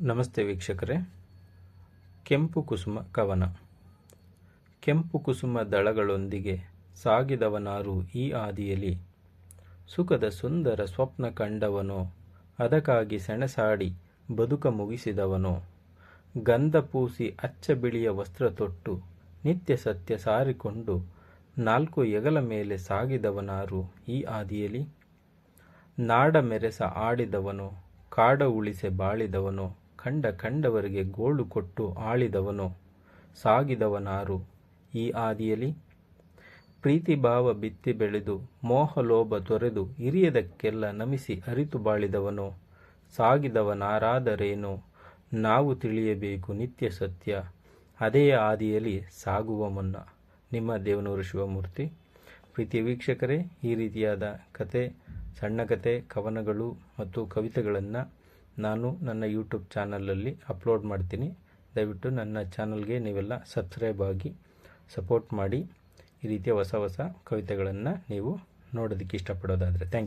ನಮಸ್ತೆ ವೀಕ್ಷಕರೇ. ಕೆಂಪು ಕುಸುಮ ಕವನ. ಕೆಂಪು ಕುಸುಮ ದಳಗಳೊಂದಿಗೆ ಸಾಗಿದವನಾರು ಈ ಆದಿಯಲ್ಲಿ. ಸುಖದ ಸುಂದರ ಸ್ವಪ್ನ ಕಂಡವನೋ, ಅದಕ್ಕಾಗಿ ಸೆಣಸಾಡಿ ಬದುಕ ಮುಗಿಸಿದವನೋ. ಗಂಧ ಪೂಸಿ ಅಚ್ಚ ಬಿಳಿಯ ವಸ್ತ್ರ ತೊಟ್ಟು ನಿತ್ಯ ಸತ್ಯ ಸಾರಿಕೊಂಡು ನಾಲ್ಕು ಎಗಲ ಮೇಲೆ ಸಾಗಿದವನಾರು ಈ ಆದಿಯಲ್ಲಿ. ನಾಡ ಮೆರೆಸ ಆಡಿದವನೋ, ಕಾಡ ಉಳಿಸೆ ಬಾಳಿದವನೋ ಕಂಡ ಕಂಡವರಿಗೆ ಗೋಳು ಕೊಟ್ಟು ಆಳಿದವನೋ, ಸಾಗಿದವನಾರು. ಈ ಆದಿಯಲ್ಲಿ ಪ್ರೀತಿಭಾವ ಬಿತ್ತಿ ಬೆಳೆದು ಮೋಹಲೋಭ ತೊರೆದು ಹಿರಿಯದಕ್ಕೆಲ್ಲ ನಮಿಸಿ ಅರಿತು ಬಾಳಿದವನೋ, ಸಾಗಿದವನಾರಾದರೇನು? ನಾವು ತಿಳಿಯಬೇಕು ನಿತ್ಯ ಸತ್ಯ. ಅದೇ ಆದಿಯಲ್ಲಿ ಸಾಗುವ ಮುನ್ನ. ನಿಮ್ಮ ದೇವನೂರು ಶಿವಮೂರ್ತಿ, ಪ್ರೀತಿಯ ವೀಕ್ಷಕರೇ, ಈ ರೀತಿಯಾದ ಕತೆ, ಸಣ್ಣ ಕತೆ, ಕವನಗಳು ಮತ್ತು ಕವಿತೆಗಳನ್ನು ನಾನು ನನ್ನ ಯೂಟ್ಯೂಬ್ ಚಾನಲಲ್ಲಿ ಅಪ್ಲೋಡ್ ಮಾಡ್ತೀನಿ. ದಯವಿಟ್ಟು ನನ್ನ ಚಾನಲ್ಗೆ ನೀವೆಲ್ಲ ಸಬ್ಸ್ಕ್ರೈಬ್ ಆಗಿ ಸಪೋರ್ಟ್ ಮಾಡಿ. ಈ ರೀತಿಯ ಹೊಸ ಹೊಸ ಕವಿತೆಗಳನ್ನು ನೀವು ನೋಡೋದಕ್ಕೆ ಇಷ್ಟಪಡೋದಾದರೆ ಥ್ಯಾಂಕ್ ಯು.